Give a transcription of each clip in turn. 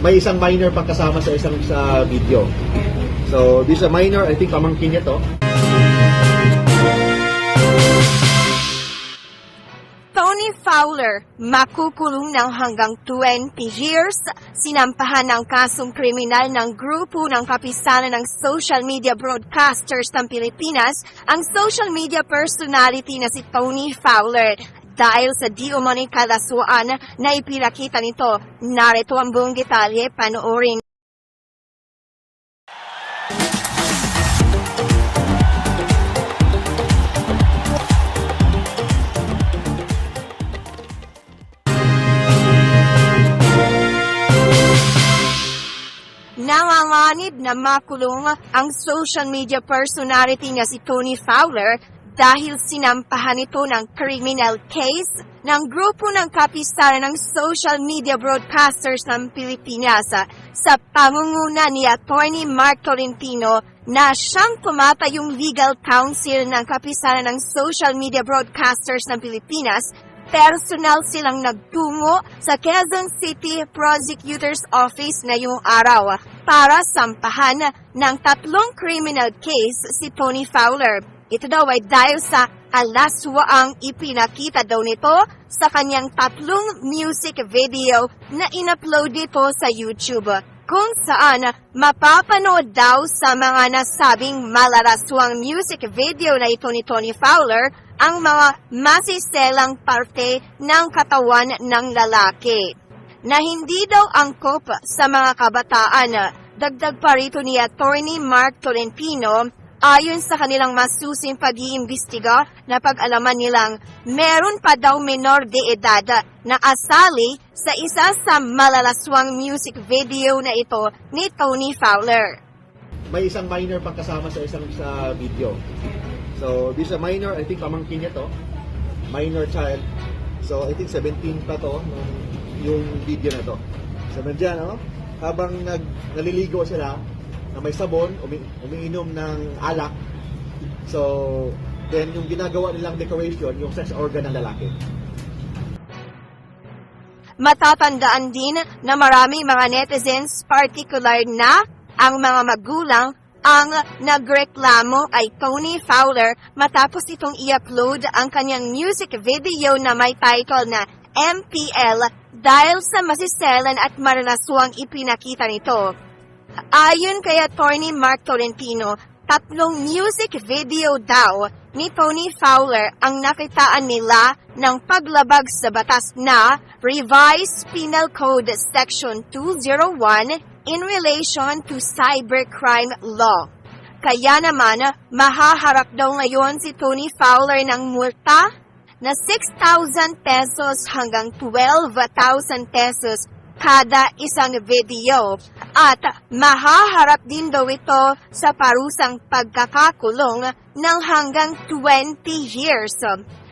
may isang minor pang kasama sa isang sa video. So, this is a minor, I think pamangkin niya to. Tony Fowler, makukulong ng hanggang 20 years, sinampahan ng kasong kriminal ng grupo ng kapisanan ng social media broadcasters ng Pilipinas ang social media personality na si Tony Fowler. Dahil sa di umano'y kalaswaan na ipinakita nito, narito ang buong detalye, panoorin. Nanganganib na makulong ang social media personality niya si Tony Fowler dahil sinampahan ito ng criminal case ng grupo ng kapistanan ng social media broadcasters ng Pilipinas sa pangunguna ni Attorney Mark Tolentino na siyang tumatayong legal counsel ng kapistanan ng social media broadcasters ng Pilipinas personal silang nagtungo sa Quezon City Prosecutor's Office ngayong araw para sampahan ng tatlong criminal case si Tony Fowler. Ito daw ay dahil sa alaswaang ipinakita daw nito sa kanyang tatlong music video na inupload dito sa YouTube kung saan mapapanood daw sa mga nasabing malaraswang music video na ito ni Tony Fowler ang mga masiselang parte ng katawan ng lalaki na hindi daw angkop sa mga kabataan. Dagdag pa rito ni Attorney Mark Tolentino ayon sa kanilang masusing pag-iimbestiga na pag-alaman nilang meron pa daw menor de edad na asali sa isa sa malalaswang music video na ito ni Tony Fowler. May isang minor pang kasama sa isang sa video. So, this is a minor, I think pamangkin niya to. Minor child. So, I think 17 pa to yung video na to. So, nandiyan, no? Habang nag, naliligo sila, na may sabon, umi, umiinom ng alak. So, then yung ginagawa nilang decoration, yung sex organ ng lalaki. Matatandaan din na marami mga netizens, particular na ang mga magulang, ang nagreklamo ay Tony Fowler matapos itong i-upload ang kanyang music video na may title na MPL dahil sa masiselan at maranaswang ipinakita nito. Ayon kay Attorney Mark Tolentino, tatlong music video daw ni Tony Fowler ang nakitaan nila ng paglabag sa batas na Revised Penal Code Section 201 in relation to cybercrime law. Kaya naman, mahaharap daw ngayon si Tony Fowler ng multa na 6,000 pesos hanggang 12,000 pesos kada isang video at mahaharap din daw ito sa parusang pagkakakulong ng hanggang 20 years.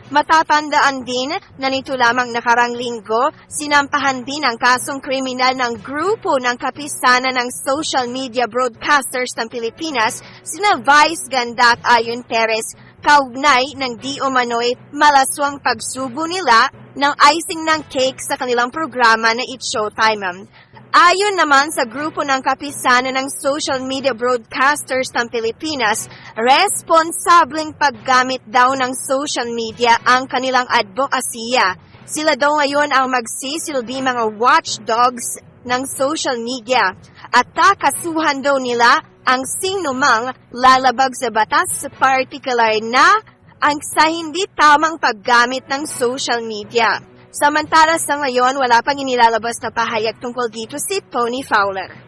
Matatandaan din na nito lamang nakarang linggo, sinampahan din ang kasong kriminal ng grupo ng kapisanan ng social media broadcasters ng Pilipinas, sina Vice Ganda at Ayon Perez, kaugnay ng di umano'y malaswang pagsubo nila ng icing ng cake sa kanilang programa na It's Showtime. Ayon naman sa grupo ng kapisanan ng social media broadcasters ng Pilipinas, responsableng paggamit daw ng social media ang kanilang advokasya. Sila daw ngayon ang magsisilbi mga watchdogs ng social media at kakasuhan daw nila ang sinumang lalabag sa batas particular na ang sa hindi tamang paggamit ng social media. Samantala sa ngayon, wala pang inilalabas na pahayag tungkol dito si Tony Fowler.